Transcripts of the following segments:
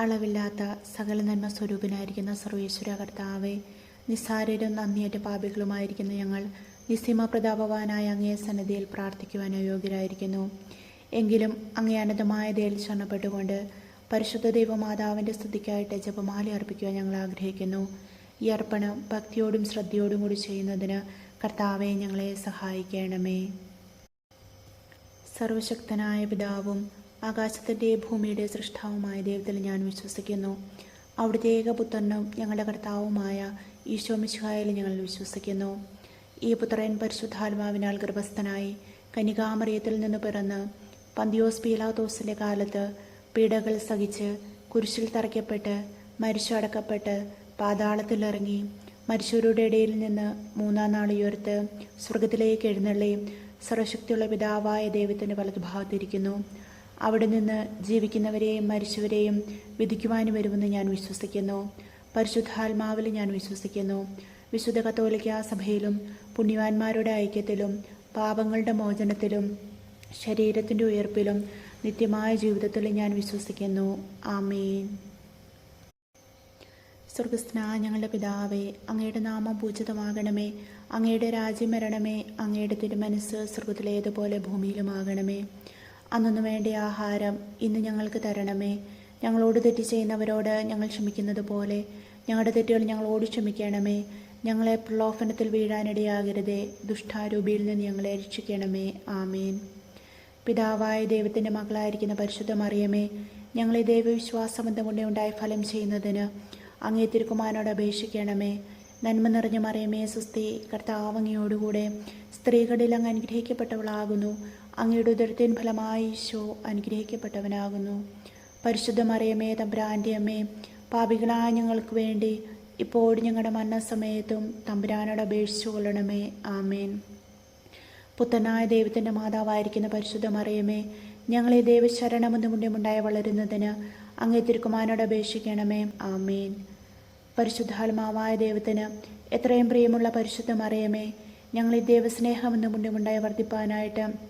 അളവില്ലാത്ത സകല നന്മ സ്വരൂപനായിരിക്കുന്ന സർവേശ്വര കർത്താവെ നിസ്സാരരും നന്ദിയേറ്റ പാപികളുമായിരിക്കുന്ന ഞങ്ങൾ നിസ്സീമ പ്രതാപവാനായ അങ്ങയെ സന്നദ്ധിയിൽ പ്രാർത്ഥിക്കുവാൻ യോഗ്യരായിരിക്കുന്നു. എങ്കിലും അങ്ങേ അനന്തമായ ദയിൽ ശരണപ്പെട്ടുകൊണ്ട് പരിശുദ്ധ ദൈവമാതാവിന്റെ സ്തുതിക്കായിട്ട് ജപമാല അർപ്പിക്കുവാൻ ഞങ്ങൾ ആഗ്രഹിക്കുന്നു. ഈ അർപ്പണം ഭക്തിയോടും ശ്രദ്ധയോടും കൂടി ചെയ്യുന്നതിന് കർത്താവെ ഞങ്ങളെ സഹായിക്കണമേ. സർവശക്തനായ പിതാവും ആകാശത്തിന്റെ ഭൂമിയുടെ സൃഷ്ടാവുമായ ദൈവത്തിൽ ഞാൻ വിശ്വസിക്കുന്നു. അവിടുത്തെ ഏകപുത്രനും ഞങ്ങളുടെ കർത്താവുമായ ഈശോ മിശുഹായിൽ ഞങ്ങൾ വിശ്വസിക്കുന്നു. ഈ പുത്രൻ പരിശുദ്ധാത്മാവിനാൽ ഗർഭസ്ഥനായി കനികാമറിയത്തിൽ നിന്ന് പിറന്ന് പന്തിയോസ് പീലാത്തോസിന്റെ കാലത്ത് പീഡകൾ സഹിച്ച് കുരിശിൽ തറയ്ക്കപ്പെട്ട് മരിച്ചടക്കപ്പെട്ട് പാതാളത്തിലിറങ്ങി മരിച്ചവരുടെ ഇടയിൽ നിന്ന് മൂന്നാം നാൾ ഉയർത്ത് സ്വർഗത്തിലേക്ക് എഴുന്നള്ളി സർവശക്തിയുള്ള പിതാവായ ദൈവത്തിന്റെ വലതുഭാഗത്തിരിക്കുന്നു അവിടെ നിന്ന് ജീവിക്കുന്നവരെയും മരിച്ചവരെയും വിധിക്കുവാനും വരുമെന്ന് ഞാൻ വിശ്വസിക്കുന്നു. പരിശുദ്ധാത്മാവിൽ ഞാൻ വിശ്വസിക്കുന്നു. വിശുദ്ധ കത്തോലിക്ക സഭയിലും പുണ്യവാന്മാരുടെ ഐക്യത്തിലും പാപങ്ങളുടെ മോചനത്തിലും ശരീരത്തിന്റെ ഉയർപ്പിലും നിത്യമായ ജീവിതത്തിലും ഞാൻ വിശ്വസിക്കുന്നു. ആമേൻ. സ്വർഗസ്ന ഞങ്ങളുടെ പിതാവേ അങ്ങയുടെ നാമം പൂജിതമാകണമേ. അങ്ങയുടെ രാജ്യം വരണമേ. അങ്ങയുടെ തിരുമനസ് സ്വർഗത്തിലേതുപോലെ ഭൂമിയിലുമാകണമേ. അന്നു വേണ്ട ആഹാരം ഇന്ന് ഞങ്ങൾക്ക് തരണമേ. ഞങ്ങളോട് തെറ്റ് ചെയ്യുന്നവരോട് ഞങ്ങൾ ക്ഷമിക്കുന്നത് പോലെ ഞങ്ങളുടെ തെറ്റുകൾ ഞങ്ങളോട് ക്ഷമിക്കണമേ. ഞങ്ങളെ പ്രലോഭനത്തിൽ വീഴാനിടയാകരുതേ. ദുഷ്ടാരൂപിയിൽ നിന്ന് ഞങ്ങളെ രക്ഷിക്കണമേ. ആമേൻ. പിതാവായ ദൈവത്തിന്റെ മകളായിരിക്കുന്ന പരിശുദ്ധ മറിയമേ ഞങ്ങളെ ദൈവവിശ്വാസബന്ധം കൊണ്ട് ഉണ്ടായ ഫലം ചെയ്യുന്നതിന് അങ്ങേ തിരുക്കുമാനോട് അപേക്ഷിക്കണമേ. നന്മ നിറഞ്ഞ മറിയമേ സുസ്തി കർത്താവങ്ങയോടുകൂടെ സ്ത്രീകളിൽ അങ്ങ് അനുഗ്രഹിക്കപ്പെട്ടവളാകുന്നു. അങ്ങയുടെ ഉദരത്തിൻ ഫലമായി ഈശോ അനുഗ്രഹിക്കപ്പെട്ടവനാകുന്നു. പരിശുദ്ധ മറിയമേ തമ്പുരാന്റെ അമ്മേ പാപികളായ ഞങ്ങൾക്ക് വേണ്ടി ഇപ്പോഴും ഞങ്ങളുടെ മരണസമയത്തും തമ്പുരാനോട് അപേക്ഷിച്ചു കൊള്ളണമേ. ആമേൻ. പുത്തനായ ദൈവത്തിന്റെ മാതാവായിരിക്കുന്ന പരിശുദ്ധ മറിയമേ ഞങ്ങളെ ദൈവശരണമെന്ന് മുന്നിമുണ്ടായി വളരുന്നതിന് അങ്ങേ തിരുക്കുമാനോട് അപേക്ഷിക്കണമേ. ആമേൻ. പരിശുദ്ധാത്മാവായ ദൈവത്തിന് എത്രയും പ്രിയമുള്ള പരിശുദ്ധ മറിയമേ ഞങ്ങളെ ദൈവസ്നേഹമെന്ന് മുന്നിമുണ്ടായി വർദ്ധിപ്പാനായിട്ട്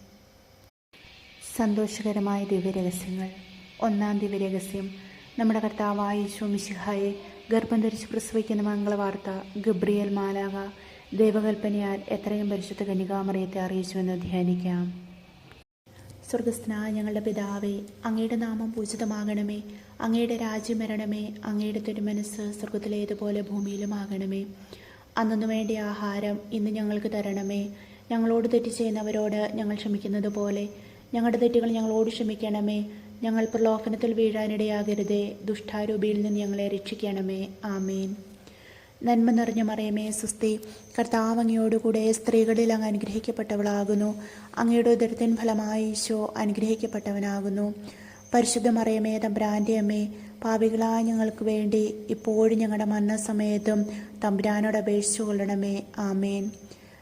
സന്തോഷകരമായ ദിവ്യരഹസ്യങ്ങൾ. ഒന്നാം ദിവ്യരഹസ്യം. നമ്മുടെ കർത്താവായ യേശു മിശിഹായെ ഗർഭം ധരിച്ച് പ്രസവിക്കുന്ന മംഗളവാർത്ത ഗബ്രിയൽ മാലാക ദൈവകൽപ്പനയാൽ എത്രയും പരിശുദ്ധ കന്യകാമറിയത്തെ അറിയിച്ചുവെന്ന് ധ്യാനിക്കാം. സ്വർഗസ്നായ ഞങ്ങളുടെ പിതാവേ അങ്ങയുടെ നാമം പൂജിതമാകണമേ. അങ്ങയുടെ രാജ്യം വരണമേ. അങ്ങയുടെ തിരുമനസ് സ്വർഗത്തിലേതുപോലെ ഭൂമിയിലുമാകണമേ. അന്നു വേണ്ട ആഹാരം ഇന്ന് ഞങ്ങൾക്ക് തരണമേ. ഞങ്ങളോട് തെറ്റ് ചെയ്യുന്നവരോട് ഞങ്ങൾ ക്ഷമിക്കുന്നത് പോലെ ഞങ്ങളുടെ തെറ്റുകൾ ഞങ്ങളോട് ക്ഷമിക്കണമേ. ഞങ്ങൾ പ്രലോഭനത്തിൽ വീഴാനിടയാകരുതേ. ദുഷ്ടാരൂപിയിൽ നിന്ന് ഞങ്ങളെ രക്ഷിക്കണമേ. ആമേൻ. നന്മ നിറഞ്ഞ മറിയമേ സുസ്തി. കർത്താവങ്ങയോടുകൂടെ സ്ത്രീകളിൽ അങ്ങ് അനുഗ്രഹിക്കപ്പെട്ടവളാകുന്നു. അങ്ങയുടെ ഉദരത്തിൻ ഫലമായി ഈശോ അനുഗ്രഹിക്കപ്പെട്ടവനാകുന്നു. പരിശുദ്ധ മറിയമേ തമ്പ്രാന്റെ അമ്മേ പാപികളായ ഞങ്ങൾക്ക് വേണ്ടി ഇപ്പോഴും ഞങ്ങളുടെ മരണസമയത്തും തമ്പുരാനോട് അപേക്ഷിച്ചു കൊള്ളണമേ ആമേൻ.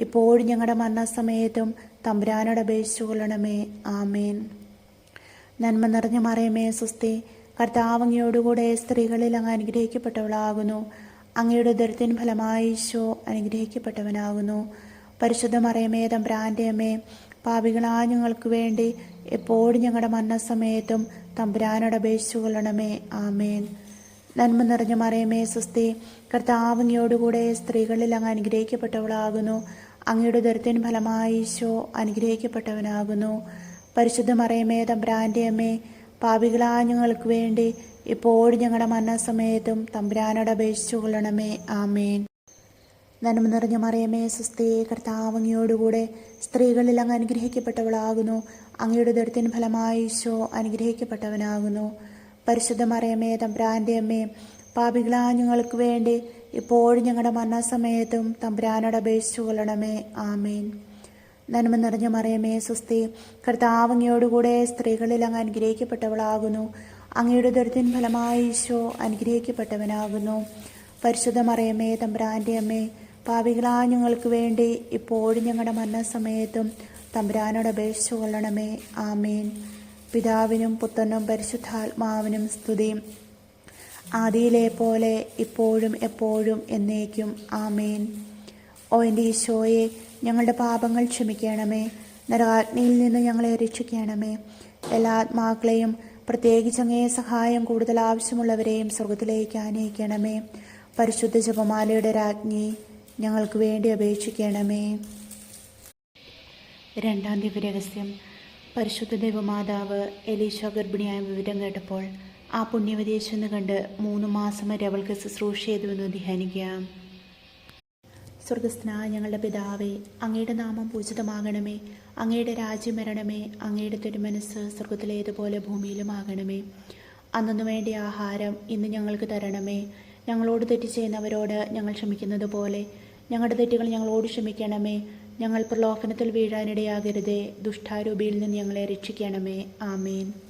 ഇപ്പോഴും ഞങ്ങളുടെ മരണസമയത്തും തമ്പുരാനോട് അപേക്ഷിച്ചു കൊള്ളണമേ. ആമേൻ. നന്മ നിറഞ്ഞ മറയമേ സുസ്തി. കർത്താവ് അങ്ങയോടുകൂടെ സ്ത്രീകളിൽ അങ്ങ് അനുഗ്രഹിക്കപ്പെട്ടവളാകുന്നു. അങ്ങയുടെ ദുരിതൻ ഫലമായി ഈശോ അനുഗ്രഹിക്കപ്പെട്ടവനാകുന്നു. പരിശുദ്ധ മറയമേ തമ്പുരാന്റെ അമ്മേ പാപികളായ ഞങ്ങൾക്ക് വേണ്ടി എപ്പോഴും ഞങ്ങളുടെ മരണസമയത്തും തമ്പുരാനോട് അപേക്ഷിച്ചു കൊള്ളണമേ. ആമേൻ. നന്മ നിറഞ്ഞ മറയമേ സുസ്തി. കർത്താവ് അങ്ങയോടുകൂടെ സ്ത്രീകളിൽ അങ്ങ് അനുഗ്രഹിക്കപ്പെട്ടവളാകുന്നു. അങ്ങയുടെ ഉദരത്തിൻ ഫലമായി ഈശോ അനുഗ്രഹിക്കപ്പെട്ടവനാകുന്നു. പരിശുദ്ധ മറയമേ തമ്പ്രാന്റെ അമ്മേ പാപികളായ ഞങ്ങൾക്ക് വേണ്ടി ഇപ്പോഴും ഞങ്ങളുടെ മരണസമയത്തും തമ്പ്രാനോട് അപേക്ഷിച്ചു കൊള്ളണമേ. ആമേൻ. നന്മ നിറഞ്ഞ മറിയമേ സുസ്ഥേ കർത്താവങ്ങിയോടുകൂടെ സ്ത്രീകളിൽ അങ്ങ് അനുഗ്രഹിക്കപ്പെട്ടവളാകുന്നു. അങ്ങയുടെ ദുരത്തിന് ഫലമായി ഈശോ അനുഗ്രഹിക്കപ്പെട്ടവനാകുന്നു. പരിശുദ്ധ മറിയമേ തമ്പ്രാന്റെ അമ്മേ പാപികളാ ഞങ്ങൾക്ക് വേണ്ടി ഇപ്പോഴും ഞങ്ങളുടെ മരണസമയത്തും തമ്പുരാനോട് അപേക്ഷിച്ചു കൊള്ളണമേ. ആമേൻ. നന്മ നിറഞ്ഞ മറിയമേ സുസ്ഥി. കർത്താവങ്ങയോടുകൂടെ സ്ത്രീകളിൽ അങ്ങ് അനുഗ്രഹിക്കപ്പെട്ടവളാകുന്നു. അങ്ങയുടെ ദുരിതൻ ഫലമായി ഈശോ അനുഗ്രഹിക്കപ്പെട്ടവനാകുന്നു. പരിശുദ്ധ മറിയമേ തമ്പുരാന്റെ അമ്മേ പാവികളാ ഞങ്ങൾക്ക് വേണ്ടി ഇപ്പോഴും ഞങ്ങളുടെ മരണസമയത്തും തമ്പുരാനോട് അപേക്ഷിച്ചു കൊള്ളണമേ. ആമേൻ. പിതാവിനും പുത്രനും പരിശുദ്ധാത്മാവിനും സ്തുതിയും ആദിയിലെ പോലെ ഇപ്പോഴും എപ്പോഴും എന്നേക്കും. ആമേൻ. ഓ എന്റെ ഈശോയെ ഞങ്ങളുടെ പാപങ്ങൾ ക്ഷമിക്കണമേ. നരകാഗ്നിയിൽ നിന്ന് ഞങ്ങളെ രക്ഷിക്കണമേ. എല്ലാ ആത്മാക്കളെയും പ്രത്യേകിച്ച് അങ്ങേ സഹായം കൂടുതൽ ആവശ്യമുള്ളവരെയും സ്വർഗത്തിലേക്ക് ആനയിക്കണമേ. പരിശുദ്ധ ജപമാലയുടെ രാജ്ഞി ഞങ്ങൾക്ക് വേണ്ടി അപേക്ഷിക്കണമേ. രണ്ടാം ദിവ്യരഹസ്യം. പരിശുദ്ധ ദൈവമാതാവ് എലീശ ഗർഭിണിയായ വിവരം കേട്ടപ്പോൾ ആ പുണ്യവതിയെ ചെന്ന് കണ്ട് മൂന്ന് മാസം വരെ അവൾക്ക് ശുശ്രൂഷ ചെയ്തുവെന്ന് ധ്യാനിക്കാം. സ്വർഗസ്ന ഞങ്ങളുടെ പിതാവേ അങ്ങയുടെ നാമം പൂജിതമാകണമേ. അങ്ങയുടെ രാജ്യം വരണമേ. അങ്ങയുടെ തിരുമനസ് സ്വർഗത്തിലേതുപോലെ ഭൂമിയിലുമാകണമേ. അന്നു വേണ്ടിയ ആഹാരം ഇന്ന് ഞങ്ങൾക്ക് തരണമേ. ഞങ്ങളോട് തെറ്റ് ചെയ്യുന്നവരോട് ഞങ്ങൾ ക്ഷമിക്കുന്നത് പോലെ. ഞങ്ങളുടെ തെറ്റുകൾ ഞങ്ങളോട് ക്ഷമിക്കണമേ. ഞങ്ങൾ പ്രലോഭനത്തിൽ വീഴാനിടയാകരുതേ. ദുഷ്ടാരൂപിയിൽ നിന്ന് ഞങ്ങളെ രക്ഷിക്കണമേ. ആമേൻ.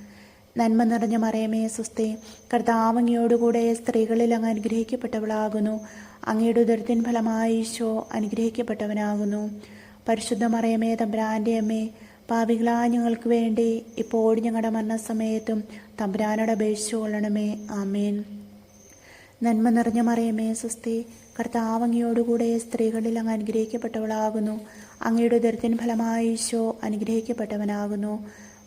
നന്മ നിറഞ്ഞ മറിയമേ സുസ്തേ കർത്താവങ്ങിയോടുകൂടെ സ്ത്രീകളിൽ അങ്ങ് അനുഗ്രഹിക്കപ്പെട്ടവളാകുന്നു. അങ്ങയുടെ ഉദരത്തിൻ ഫലമായി ഈശോ അനുഗ്രഹിക്കപ്പെട്ടവനാകുന്നു. പരിശുദ്ധ മറിയമേ തമ്പ്രാന്റെ അമ്മേ പാപികളാ ഞങ്ങൾക്ക് വേണ്ടി ഇപ്പോൾ ഞങ്ങളുടെ മരണസമയത്തും തമ്പുരാനോട് അപേക്ഷിച്ചു കൊള്ളണമേ. ആമേൻ. നന്മ നിറഞ്ഞ മറിയമേ സുസ്തി കർത്താവങ്ങിയോടുകൂടെ സ്ത്രീകളിൽ അങ്ങ് അനുഗ്രഹിക്കപ്പെട്ടവളാകുന്നു. അങ്ങയുടെ ദുരിതൻ ഫലമായി ഈശോ അനുഗ്രഹിക്കപ്പെട്ടവനാകുന്നു.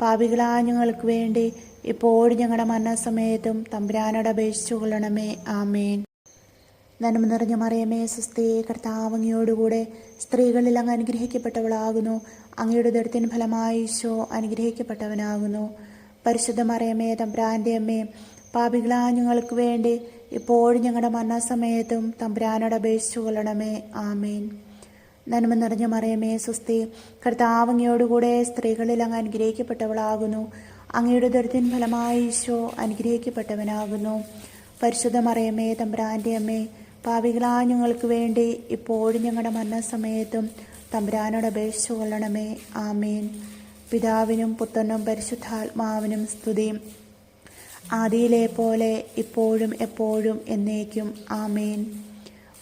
പാപികളാ ഞങ്ങൾക്ക് വേണ്ടി. ഇപ്പോഴും ഞങ്ങളുടെ മരണസമയത്തും തമ്പുരാനോട് അപേക്ഷിച്ചു കൊള്ളണമേ. ആമേൻ. നന്മ നിറഞ്ഞ മറിയമേ സുസ്ഥേ കർത്താവങ്ങിയോടുകൂടെ സ്ത്രീകളിൽ അങ്ങ് അനുഗ്രഹിക്കപ്പെട്ടവളാകുന്നു. അങ്ങയുടെ ദൃഢത്തിന് ഫലമായി ഈശോ അനുഗ്രഹിക്കപ്പെട്ടവനാകുന്നു. പരിശുദ്ധ മറിയമേ തമ്പുരാന്റെ അമ്മേ പാപികളാ ഞങ്ങൾക്ക് വേണ്ടി ഇപ്പോഴും ഞങ്ങളുടെ മരണസമയത്തും തമ്പുരാനോട് അപേക്ഷിച്ചു കൊള്ളണമേ. ആമേൻ. നന്മ നിറഞ്ഞ മറിയമേ സുസ്ഥി കർത്താവങ്ങയോടുകൂടെ സ്ത്രീകളിൽ അങ്ങ് അനുഗ്രഹിക്കപ്പെട്ടവളാകുന്നു. അങ്ങയുടെ ദുരിതം ഫലമായി ഈശോ അനുഗ്രഹിക്കപ്പെട്ടവനാകുന്നു. പരിശുദ്ധ മറിയമേ തമ്പുരാന്റെ അമ്മേ പാവികളാ ഞങ്ങൾക്ക് വേണ്ടി ഇപ്പോഴും ഞങ്ങളുടെ മരണസമയത്തും തമ്പുരാനോട് അപേക്ഷിച്ചു കൊള്ളണമേ. ആമേൻ. പിതാവിനും പുത്രനും പരിശുദ്ധാത്മാവിനും സ്തുതിയും ആദിയിലെ പോലെ ഇപ്പോഴും എപ്പോഴും എന്നേക്കും. ആമേൻ.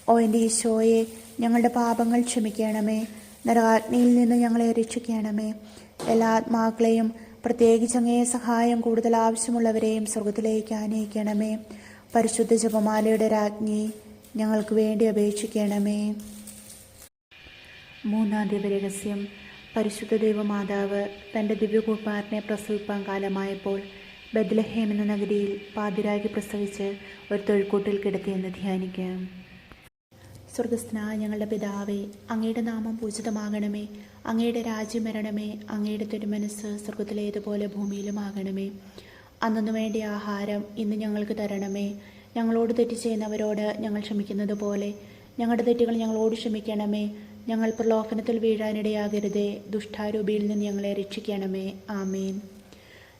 ഓ എന്റെ ഈശോയെ ഞങ്ങളുടെ പാപങ്ങൾ ക്ഷമിക്കണമേ. നരകാഗ്നിയിൽ നിന്ന് ഞങ്ങളെ രക്ഷിക്കണമേ. എല്ലാ ആത്മാക്കളെയും പ്രത്യേകിച്ച് അങ്ങേ സഹായം കൂടുതൽ ആവശ്യമുള്ളവരെയും സ്വർഗത്തിലേക്ക് ആനയിക്കണമേ. പരിശുദ്ധ ജപമാലയുടെ രാജ്ഞി ഞങ്ങൾക്ക് വേണ്ടി അപേക്ഷിക്കണമേ. മൂന്നാം ദിവരഹസ്യം പരിശുദ്ധ ദൈവമാതാവ് തന്റെ ദിവ്യകൂപ്പാറിനെ പ്രസവിപ്പാൻ കാലമായപ്പോൾ ബദ്ലഹേം എന്ന നഗരിയിൽ പാതിരാകി പ്രസവിച്ച് ഒരു തൊഴിൽക്കൂട്ടിൽ കിടത്തിയെന്ന് ധ്യാനിക്കാം. സ്വർഗസ്നായ ഞങ്ങളുടെ പിതാവേ അങ്ങയുടെ നാമം പൂജിതമാകണമേ. അങ്ങയുടെ രാജ്യം വരണമേ. അങ്ങയുടെ തിരുമനസ് സ്വർഗത്തിലേതുപോലെ ഭൂമിയിലുമാകണമേ. അന്നു വേണ്ടിയ ആഹാരം ഇന്ന് ഞങ്ങൾക്ക് തരണമേ. ഞങ്ങളോട് തെറ്റ് ചെയ്യുന്നവരോട് ഞങ്ങൾ ക്ഷമിക്കുന്നത് പോലെ. ഞങ്ങളുടെ തെറ്റുകൾ ഞങ്ങളോട് ക്ഷമിക്കണമേ. ഞങ്ങൾ പ്രലോഭനത്തിൽ വീഴാനിടയാകരുതേ. ദുഷ്ടാരൂപിയിൽ നിന്ന് ഞങ്ങളെ രക്ഷിക്കണമേ. ആമേൻ.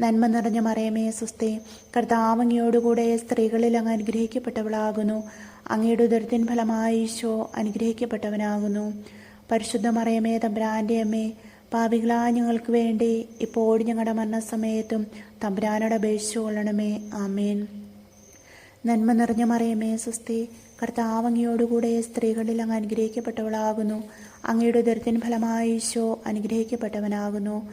നന്മ നിറഞ്ഞ മറിയമേ സുസ്തേ. കർത്താവങ്ങയോടുകൂടെ സ്ത്രീകളിൽ അങ്ങ് അനുഗ്രഹിക്കപ്പെട്ടവളാകുന്നു. അങ്ങയുടെ ഉദരത്തിൻ ഫലമായി ഈശോ അനുഗ്രഹിക്കപ്പെട്ടവനാകുന്നു. പരിശുദ്ധ മറിയമേ തമ്പുരാന്റെ അമ്മേ പാപികളാ ഞങ്ങൾക്ക് വേണ്ടി ഇപ്പോൾ ഞങ്ങളുടെ മരണസമയത്തും തമ്പുരാനോട് അപേക്ഷിച്ചു കൊള്ളണമേ. ആമേൻ. നന്മ നിറഞ്ഞ മറിയമേ സുസ്തി. കർത്താവങ്ങയോടുകൂടെ സ്ത്രീകളിൽ അങ്ങ് അനുഗ്രഹിക്കപ്പെട്ടവളാകുന്നു. അങ്ങയുടെ ദുരിതൻ ഫലമായി ഈശോ അനുഗ്രഹിക്കപ്പെട്ടവനാകുന്നു.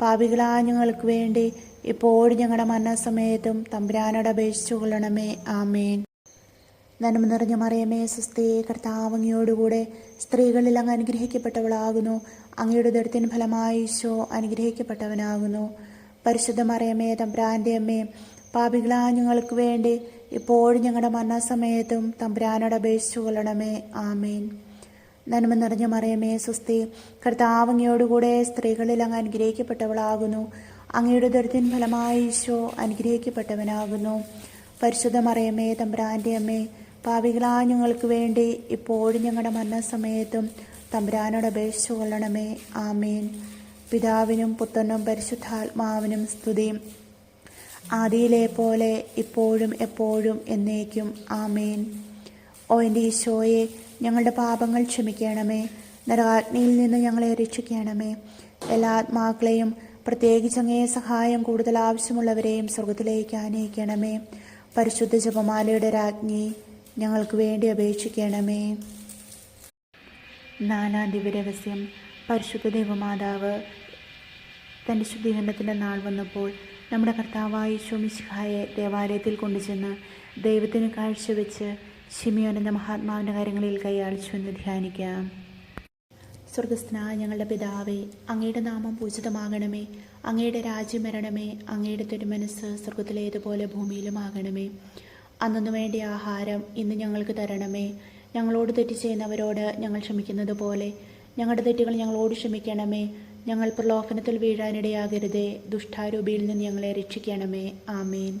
പാപികളാ ഞങ്ങൾക്ക് വേണ്ടി. ഇപ്പോഴും ഞങ്ങളുടെ മരണസമയത്തും തമ്പുരാനോട് അപേക്ഷിച്ചു കൊള്ളണമേ. ആമേൻ. നന്മ നിറഞ്ഞ മറിയമേ സുസ്തി കർത്താവങ്ങിയോടുകൂടെ സ്ത്രീകളിൽ അങ്ങ് അനുഗ്രഹിക്കപ്പെട്ടവളാകുന്നു. അങ്ങയുടെ ദൃഢത്തിന് ഫലമായി ഈശോ അനുഗ്രഹിക്കപ്പെട്ടവനാകുന്നു. പരിശുദ്ധ മറിയമേ തമ്പുരാന്റെ അമ്മേ പാപികളാ ഞങ്ങൾക്ക് വേണ്ടി ഇപ്പോഴും ഞങ്ങളുടെ മരണസമയത്തും തമ്പുരാനോട് അപേക്ഷിച്ചു കൊള്ളണമേ. ആമേൻ. നന്മ നിറഞ്ഞ മറിയമേ സ്വസ്തി കർത്താവങ്ങയോടുകൂടെ സ്ത്രീകളിൽ അങ്ങ് അനുഗ്രഹിക്കപ്പെട്ടവളാകുന്നു. അങ്ങയുടെ ദുരിതം ഫലമായി ഈശോ അനുഗ്രഹിക്കപ്പെട്ടവനാകുന്നു. പരിശുദ്ധ മറിയമേ തമ്പുരാന്റെ അമ്മേ പാവികളാ ഞങ്ങൾക്ക് വേണ്ടി ഇപ്പോഴും ഞങ്ങളുടെ മരണസമയത്തും തമ്പുരാനോട് അപേക്ഷിച്ചു കൊള്ളണമേ. ആമേൻ. പിതാവിനും പുത്രനും പരിശുദ്ധാത്മാവിനും സ്തുതിയും ആദിയിലെ പോലെ ഇപ്പോഴും എപ്പോഴും എന്നേക്കും. ആമേൻ. ഓ എന്റെ ഈശോയെ ഞങ്ങളുടെ പാപങ്ങൾ ക്ഷമിക്കണമേ. നരകാഗ്നിയിൽ നിന്ന് ഞങ്ങളെ രക്ഷിക്കണമേ. എല്ലാ ആത്മാക്കളെയും പ്രത്യേകിച്ച് അങ്ങേ സഹായം കൂടുതൽ ആവശ്യമുള്ളവരെയും സ്വർഗത്തിലേക്ക് ആനയിക്കണമേ. പരിശുദ്ധ ജപമാലയുടെ രാജ്ഞി ഞങ്ങൾക്ക് വേണ്ടി അപേക്ഷിക്കണമേ. നാലാം ദിവ്യരഹസ്യം പരിശുദ്ധ ദൈവമാതാവ് തന്റെ ശുദ്ധീകരണത്തിന്റെ നാൾ വന്നപ്പോൾ നമ്മുടെ കർത്താവായ ശോമിശിഹായെ ദേവാലയത്തിൽ കൊണ്ടുചെന്ന് ദൈവത്തിന് കാഴ്ചവെച്ച് ഷിമിയോനെന്ന മഹാത്മാവിന്റെ കാര്യങ്ങളിൽ കൈയാളിച്ചു എന്ന് ധ്യാനിക്കാം. സ്വർഗസ്നായ ഞങ്ങളുടെ പിതാവേ അങ്ങയുടെ നാമം പൂജിതമാകണമേ. അങ്ങയുടെ രാജ്യം വരണമേ. അങ്ങയുടെ തിരുമനസ് സ്വർഗത്തിലേതുപോലെ ഭൂമിയിലുമാകണമേ അന്നു വേണ്ടിയ ആഹാരം ഇന്ന് ഞങ്ങൾക്ക് തരണമേ. ഞങ്ങളോട് തെറ്റ് ചെയ്യുന്നവരോട് ഞങ്ങൾ ക്ഷമിക്കുന്നത് പോലെ. ഞങ്ങളുടെ തെറ്റുകൾ ഞങ്ങളോട് ക്ഷമിക്കണമേ. ഞങ്ങൾ പ്രലോഭനത്തിൽ വീഴാനിടയാകരുതേ. ദുഷ്ടാരൂപിയിൽ നിന്ന് ഞങ്ങളെ രക്ഷിക്കണമേ. ആമേൻ.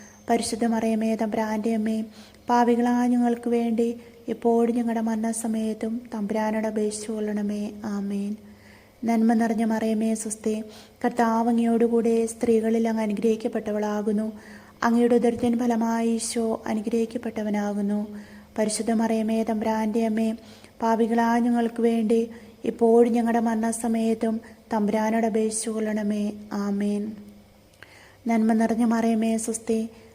പരിശുദ്ധ മറിയമേ തമ്പ്രാന്റെ അമ്മേ പാവികളാ ഞങ്ങൾക്ക് വേണ്ടി എപ്പോഴും ഞങ്ങളുടെ മരണസമയത്തും തമ്പുരാനോട് അപേക്ഷിച്ചു കൊള്ളണമേ. ആമേൻ. നന്മ നിറഞ്ഞ മറിയമേ സ്വസ്തി കർത്താവങ്ങിയോടുകൂടെ സ്ത്രീകളിൽ അങ്ങ് അനുഗ്രഹിക്കപ്പെട്ടവളാകുന്നു. അങ്ങയുടെ ഉദരത്തിൻ ഫലമായി ഈശോ അനുഗ്രഹിക്കപ്പെട്ടവനാകുന്നു. പരിശുദ്ധ മറിയമേ തമ്പുരാന്റെ അമ്മേ പാപികളായ ഞങ്ങൾക്ക് വേണ്ടി ഇപ്പോഴും ഞങ്ങളുടെ മരണസമയത്തും തമ്പുരാനോട് അപേക്ഷിച്ചു കൊള്ളണമേ. ആമേൻ. നന്മ നിറഞ്ഞ മറിയമേ സുസ്തി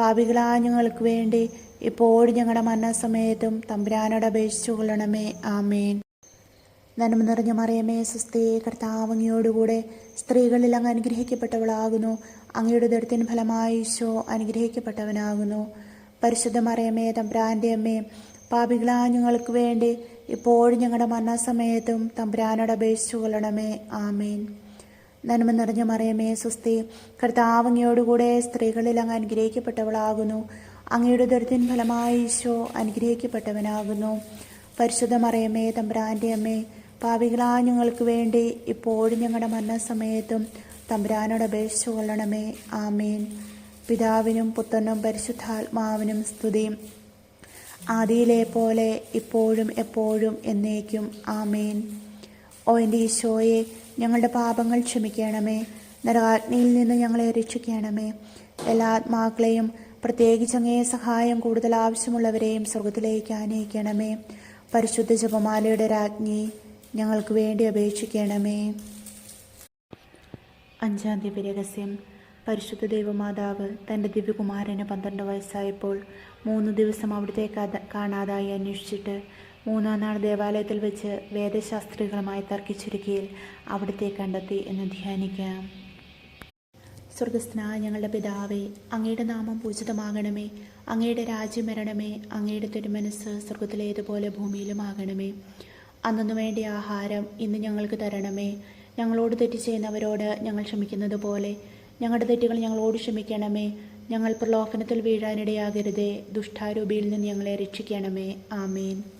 പാപികളായ ഞങ്ങൾക്ക് വേണ്ടി ഇപ്പോഴും ഞങ്ങളുടെ മരണസമയത്തും തമ്പുരാനോട് അപേക്ഷിച്ചു കൊള്ളണമേ. ആമേൻ. നന്മ നിറഞ്ഞ മറിയമേ സുസ്തി കർത്താവങ്ങിയോടുകൂടെ സ്ത്രീകളിൽ അങ്ങ് അനുഗ്രഹിക്കപ്പെട്ടവളാകുന്നു. അങ്ങയുടെ ദൃഢത്തിൻ ഫലമായി ഈശോ അനുഗ്രഹിക്കപ്പെട്ടവനാകുന്നു. പരിശുദ്ധ മറിയമേ തമ്പുരാന്റെ അമ്മേ പാപികളാ ഞങ്ങൾക്ക് വേണ്ടി ഇപ്പോഴും ഞങ്ങളുടെ മരണസമയത്തും തമ്പുരാനോട് അപേക്ഷിച്ചു കൊള്ളണമേ. ആമേൻ. നന്മ നിറഞ്ഞ മറിയമേ സുസ്തി കർത്താവങ്ങയോടുകൂടെ സ്ത്രീകളിൽ അങ്ങ് അനുഗ്രഹിക്കപ്പെട്ടവളാകുന്നു. അങ്ങയുടെ ദുരിതൻ ഫലമായി ഈശോ അനുഗ്രഹിക്കപ്പെട്ടവനാകുന്നു. പരിശുദ്ധ മറിയമേ തമ്പുരാന്റെ അമ്മേ പാവികളാ ഞങ്ങൾക്ക് വേണ്ടി ഇപ്പോഴും ഞങ്ങളുടെ മരണസമയത്തും തമ്പുരാനോട് അപേക്ഷിച്ചു കൊള്ളണമേ. ആമേൻ. പിതാവിനും പുത്രനും പരിശുദ്ധാത്മാവിനും സ്തുതിയും ആദിയിലെ പോലെ ഇപ്പോഴും എപ്പോഴും എന്നേക്കും. ആമേൻ. ഓ എന്റെ ഈശോയെ ഞങ്ങളുടെ പാപങ്ങൾ ക്ഷമിക്കണമേ. നരകാഗ്നിയിൽ നിന്ന് ഞങ്ങളെ രക്ഷിക്കണമേ. എല്ലാ ആത്മാക്കളെയും പ്രത്യേകിച്ച് അങ്ങേ സഹായം കൂടുതൽ ആവശ്യമുള്ളവരെയും സ്വർഗത്തിലേക്ക് ആനയിക്കണമേ. പരിശുദ്ധ ജപമാലയുടെ രാജ്ഞി ഞങ്ങൾക്ക് വേണ്ടി അപേക്ഷിക്കണമേ. അഞ്ചാം ദിവ്യരഹസ്യം പരിശുദ്ധ ദൈവമാതാവ് തന്റെ ദിവ്യകുമാരന് പന്ത്രണ്ട് വയസ്സായപ്പോൾ മൂന്ന് ദിവസം അവിടുത്തെ കാണാതായി അന്വേഷിച്ചിട്ട് മൂന്നാം നാൾ ദേവാലയത്തിൽ വെച്ച് വേദശാസ്ത്രികളുമായി തർക്കിച്ചുരുക്കിയിൽ അവിടുത്തെ കണ്ടെത്തി എന്ന് ധ്യാനിക്കാം. സ്വർഗസ്നായ ഞങ്ങളുടെ പിതാവേ അങ്ങയുടെ നാമം പൂജിതമാകണമേ. അങ്ങയുടെ രാജ്യം വരണമേ. അങ്ങയുടെ തിരുമനസ് സ്വർഗത്തിലേതുപോലെ ഭൂമിയിലുമാകണമേ. അന്നു വേണ്ടിയ ആഹാരം ഇന്ന് ഞങ്ങൾക്ക് തരണമേ. ഞങ്ങളോട് തെറ്റ് ചെയ്യുന്നവരോട് ഞങ്ങൾ ക്ഷമിക്കുന്നത് പോലെ. ഞങ്ങളുടെ തെറ്റുകൾ ഞങ്ങളോട് ക്ഷമിക്കണമേ. ഞങ്ങൾ പ്രലോഭനത്തിൽ വീഴാനിടയാകരുതേ. ദുഷ്ടാരൂപിയിൽ നിന്ന് ഞങ്ങളെ രക്ഷിക്കണമേ. ആമേൻ.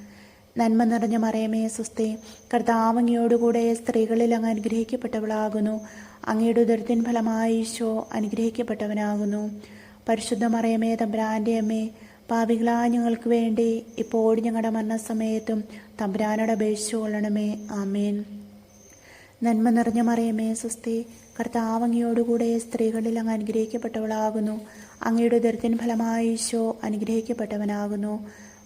നന്മ നിറഞ്ഞ മറയമേ സുസ്തി കർത്താവങ്ങയോടുകൂടെ സ്ത്രീകളിൽ അങ്ങ് അനുഗ്രഹിക്കപ്പെട്ടവളാകുന്നു. അങ്ങയുടെ ഉദരത്തിൻ ഫലമായി ഈശോ അനുഗ്രഹിക്കപ്പെട്ടവനാകുന്നു. പരിശുദ്ധ മറയമേ തമ്പുരാന്റെ അമ്മേ പാവികളാ ഞങ്ങൾക്ക് വേണ്ടി ഇപ്പോൾ ഞങ്ങളുടെ മരണസമയത്തും തമ്പുരാനോട് അപേക്ഷിച്ചു കൊള്ളണമേ. ആമേൻ. നന്മ നിറഞ്ഞ മറിയമേ സുസ്തി കർത്താവങ്ങയോടുകൂടെ സ്ത്രീകളിൽ അങ്ങ് അനുഗ്രഹിക്കപ്പെട്ടവളാകുന്നു. അങ്ങയുടെ ഉദരത്തിൻ ഫലമായി ഈശോ അനുഗ്രഹിക്കപ്പെട്ടവനാകുന്നു.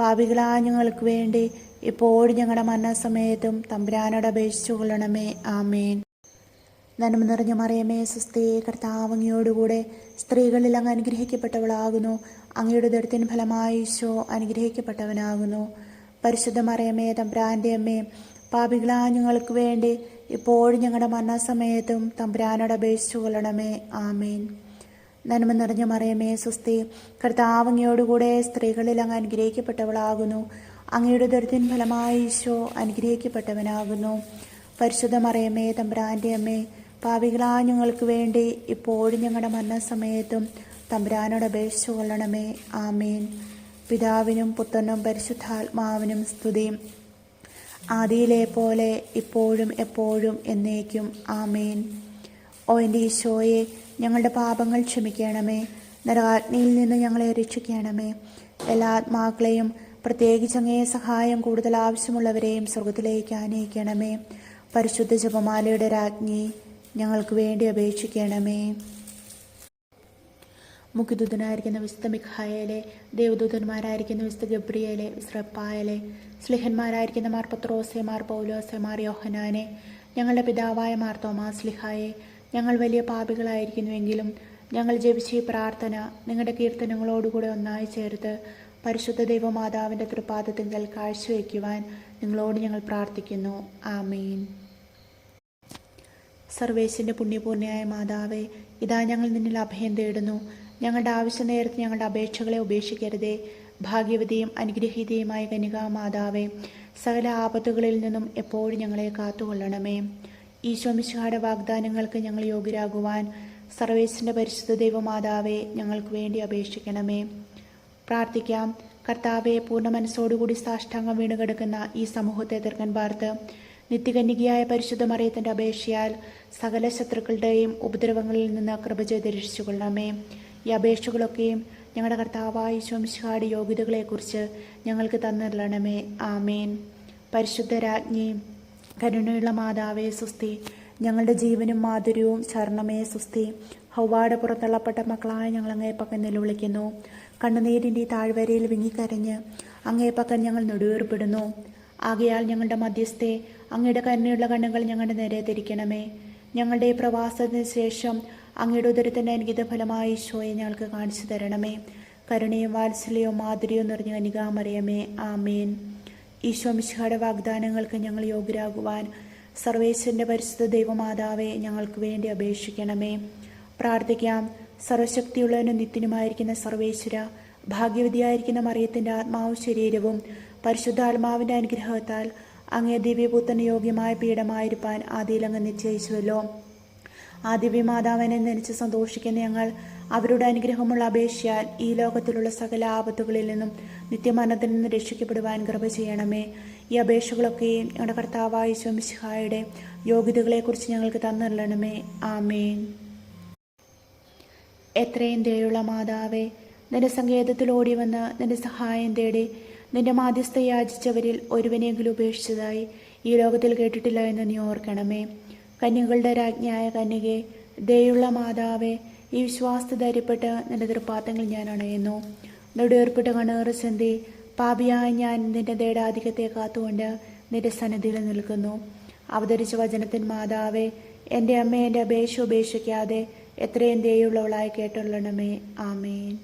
പാപികളാ ഞങ്ങൾക്ക് വേണ്ടി ഇപ്പോഴും ഞങ്ങളുടെ മരണസമയത്തും തമ്പുരാനോട് അപേക്ഷിച്ചു കൊള്ളണമേ. ആമേൻ. നന്മ നിറഞ്ഞ മറിയമേ സുസ്തി കർത്താവങ്ങിയോടുകൂടെ സ്ത്രീകളിൽ അങ്ങ് അനുഗ്രഹിക്കപ്പെട്ടവളാകുന്നു. അങ്ങയുടെ ദൃഢത്തിന് ഫലമായി ഈശോ അനുഗ്രഹിക്കപ്പെട്ടവനാകുന്നു. പരിശുദ്ധ മറിയമേ തമ്പുരാന്റെ അമ്മേ പാപികളാ ഞങ്ങൾക്ക് വേണ്ടി ഇപ്പോഴും ഞങ്ങളുടെ മരണസമയത്തും തമ്പുരാനോട് അപേക്ഷിച്ചു കൊള്ളണമേ. ആമേൻ. നന്മ നിറഞ്ഞ മറിയമേ സ്വസ്തി കർത്താവങ്ങയോടുകൂടെ സ്ത്രീകളിൽ അങ്ങ് അനുഗ്രഹിക്കപ്പെട്ടവളാകുന്നു. അങ്ങയുടെ ദുരിതം ഫലമായി ഈശോ അനുഗ്രഹിക്കപ്പെട്ടവനാകുന്നു. പരിശുദ്ധ മറിയമേ തമ്പുരാന്റെ അമ്മേ പാവികളാ ഞങ്ങൾക്ക് വേണ്ടി ഇപ്പോഴും ഞങ്ങളുടെ മരണസമയത്തും തമ്പുരാനോട് അപേക്ഷിച്ചു കൊള്ളണമേ. ആമേൻ. പിതാവിനും പുത്രനും പരിശുദ്ധാത്മാവിനും സ്തുതിയും ആദിയിലെ പോലെ ഇപ്പോഴും എപ്പോഴും എന്നേക്കും. ആമേൻ. ഓ എന്റെ ഈശോയെ ഞങ്ങളുടെ പാപങ്ങൾ ക്ഷമിക്കണമേ. നരകാഗ്നിയിൽ നിന്ന് ഞങ്ങളെ രക്ഷിക്കണമേ. എല്ലാ ആത്മാക്കളെയും പ്രത്യേകിച്ച് അങ്ങേ സഹായം കൂടുതൽ ആവശ്യമുള്ളവരെയും സ്വർഗത്തിലേക്ക് ആനയിക്കണമേ. പരിശുദ്ധ ജപമാലയുടെ രാജ്ഞി ഞങ്ങൾക്ക് വേണ്ടി അപേക്ഷിക്കണമേ. മുഖ്യദൂതനായിരിക്കുന്ന വിശുദ്ധ മിഖായലെ ദേവദൂതന്മാരായിരിക്കുന്ന വിശുദ്ധ ഗബ്രിയലെ വിശ്രപ്പായലെ സ്ലിഹന്മാരായിരിക്കുന്ന മാർ പത്രോസെ മാർ പൗലോസെ മാർ യോഹനാനെ ഞങ്ങളുടെ പിതാവായ മാർ തോമാസ് ലിഹായെ ഞങ്ങൾ വലിയ പാപികളായിരിക്കുന്നുവെങ്കിലും ഞങ്ങൾ ജപിച്ച ഈ പ്രാർത്ഥന നിങ്ങളുടെ കീർത്തനങ്ങളോടുകൂടെ ഒന്നായി ചേർത്ത് പരിശുദ്ധ ദൈവമാതാവിന്റെ തൃപാദത്തിങ്കൽ കാഴ്ചവെക്കുവാൻ നിങ്ങളോട് ഞങ്ങൾ പ്രാർത്ഥിക്കുന്നു. ആമീൻ. സർവേശിന്റെ പുണ്യപൂർണയായ മാതാവേ ഇതാ ഞങ്ങൾ നിന്നിൽ അഭയം തേടുന്നു. ഞങ്ങളുടെ ആവശ്യ നേരത്ത് ഞങ്ങളുടെ അപേക്ഷകളെ ഉപേക്ഷിക്കരുതേ. ഭാഗ്യവതിയും അനുഗ്രഹീതയുമായ കനികാ മാതാവേ സകല ആപത്തുകളിൽ നിന്നും എപ്പോഴും ഞങ്ങളെ കാത്തുകൊള്ളണമേ. ഈശോമിശായുടെ വാഗ്ദാനങ്ങൾക്ക് ഞങ്ങൾ യോഗ്യരാകുവാൻ സർവേശിന്റെ പരിശുദ്ധ ദൈവമാതാവേ ഞങ്ങൾക്ക് വേണ്ടി അപേക്ഷിക്കണമേ. പ്രാർത്ഥിക്കാം. കർത്താവെ പൂർണ മനസ്സോടുകൂടി സാഷ്ടാംഗം വീണുകിടക്കുന്ന ഈ സമൂഹത്തെ എതിർക്കാൻ പാർത്ത് നിത്യകന്യകയായ പരിശുദ്ധ മറിയത്തിന്റെ അപേക്ഷയാൽ സകല ശത്രുക്കളുടെയും ഉപദ്രവങ്ങളിൽ നിന്ന് കൃപ ചെയ്ത് രക്ഷിച്ചുകൊള്ളണമേ. ഈ അപേക്ഷകളൊക്കെയും ഞങ്ങളുടെ കർത്താവായ ശംശാട് യോഗ്യതകളെക്കുറിച്ച് ഞങ്ങൾക്ക് തന്നിരണമേ ആമേൻ. പരിശുദ്ധ രാജ്ഞി കരുണയുള്ള മാതാവേ സുസ്തി ഞങ്ങളുടെ ജീവനും മാധുര്യവും ശരണമേ സുസ്തി ഹൗവാട് പുറത്തള്ളപ്പെട്ട മക്കളായ ഞങ്ങൾ അങ്ങേപ്പക്കം നിലവിളിക്കുന്നു കണ്ണുനീരിന്റെ താഴ്വരയിൽ വിങ്ങിക്കരഞ്ഞ് അങ്ങേപ്പക്കം ഞങ്ങൾ നെടുവേർപ്പെടുന്നു. ആകയാൽ ഞങ്ങളുടെ മധ്യസ്ഥെ അങ്ങയുടെ കരുണയുള്ള കണ്ണുകൾ ഞങ്ങളുടെ നേരെ തിരിക്കണമേ. ഞങ്ങളുടെ പ്രവാസത്തിന് ശേഷം അങ്ങയുടെ ഉദരത്തിന്റെ അനുഗിത ഫലമായി ഈശോയെ ഞങ്ങൾക്ക് കാണിച്ചു തരണമേ. കരുണയും വാത്സല്യവും മാധുര്യവും നിറഞ്ഞ കനികാമറിയമേ. ആമേൻ. ഈശോ മിശിഹയുടെ വാഗ്ദാനങ്ങൾക്ക് ഞങ്ങൾ യോഗ്യരാകുവാൻ സർവേശ്വരന്റെ പരിശുദ്ധ ദൈവമാതാവെ ഞങ്ങൾക്ക് വേണ്ടി അപേക്ഷിക്കണമേ. പ്രാർത്ഥിക്കാം. സർവശക്തിയുള്ളവനും നിത്യനുമായിരിക്കുന്ന സർവേശ്വര ഭാഗ്യവതിയായിരിക്കുന്ന മറിയത്തിന്റെ ആത്മാവും ശരീരവും പരിശുദ്ധാത്മാവിന്റെ അനുഗ്രഹത്താൽ അങ്ങേ ദിവ്യപുത്തന് യോഗ്യമായ പീഠമായിരിക്കാൻ ആദ്യയിലങ്ങ് നിശ്ചയിച്ചുവല്ലോ. ആ ദിവ്യമാതാവിനെ നനച്ച് സന്തോഷിക്കുന്ന ഞങ്ങൾ അവരുടെ അനുഗ്രഹമുള്ള അപേക്ഷയാൽ ഈ ലോകത്തിലുള്ള സകല ആപത്തുകളിൽ നിന്നും നിത്യമരണത്തിൽ നിന്ന് രക്ഷിക്കപ്പെടുവാൻ കൃപ ചെയ്യണമേ. ഈ അപേക്ഷകളൊക്കെയും ഞങ്ങളുടെ കർത്താവായ ശംഷിഹായുടെ യോഗ്യതകളെക്കുറിച്ച് ഞങ്ങൾക്ക് തന്നിരണമേ ആമേൻ. എത്രയും ദയുള്ള മാതാവേ നിന്റെ സങ്കേതത്തിൽ ഓടി വന്ന് നിന്റെ സഹായം തേടി നിന്റെ മാധ്യസ്ഥ യാചിച്ചവരിൽ ഒരുവനെങ്കിലും ഉപേക്ഷിച്ചതായി ഈ ലോകത്തിൽ കേട്ടിട്ടില്ല എന്ന് നീ ഓർക്കണമേ. കന്യകളുടെ രാജ്ഞിയായ കന്യകെ ദയുള്ള മാതാവേ ഈ വിശ്വാസത്തെ ധൈര്യപ്പെട്ട് നിന്റെ തൃപ്പാത്തങ്ങൾ ഞാൻ അണയുന്നു. നിന്നോട് ഏർപ്പെട്ട കണേറ് സന്ധി പാപിയായ ഞാൻ നിന്റെ ദേടാധികത്തെ കാത്തുകൊണ്ട് നിന്റെ സന്നിധിയിൽ നിൽക്കുന്നു. അവതരിച്ച വചനത്തിൻ മാതാവേ എന്റെ അമ്മ എന്റെ അപേക്ഷ ഉപേക്ഷിക്കാതെ എത്രയും ദയുള്ളവളായി കേട്ടുള്ളണമേ. ആമേൻ.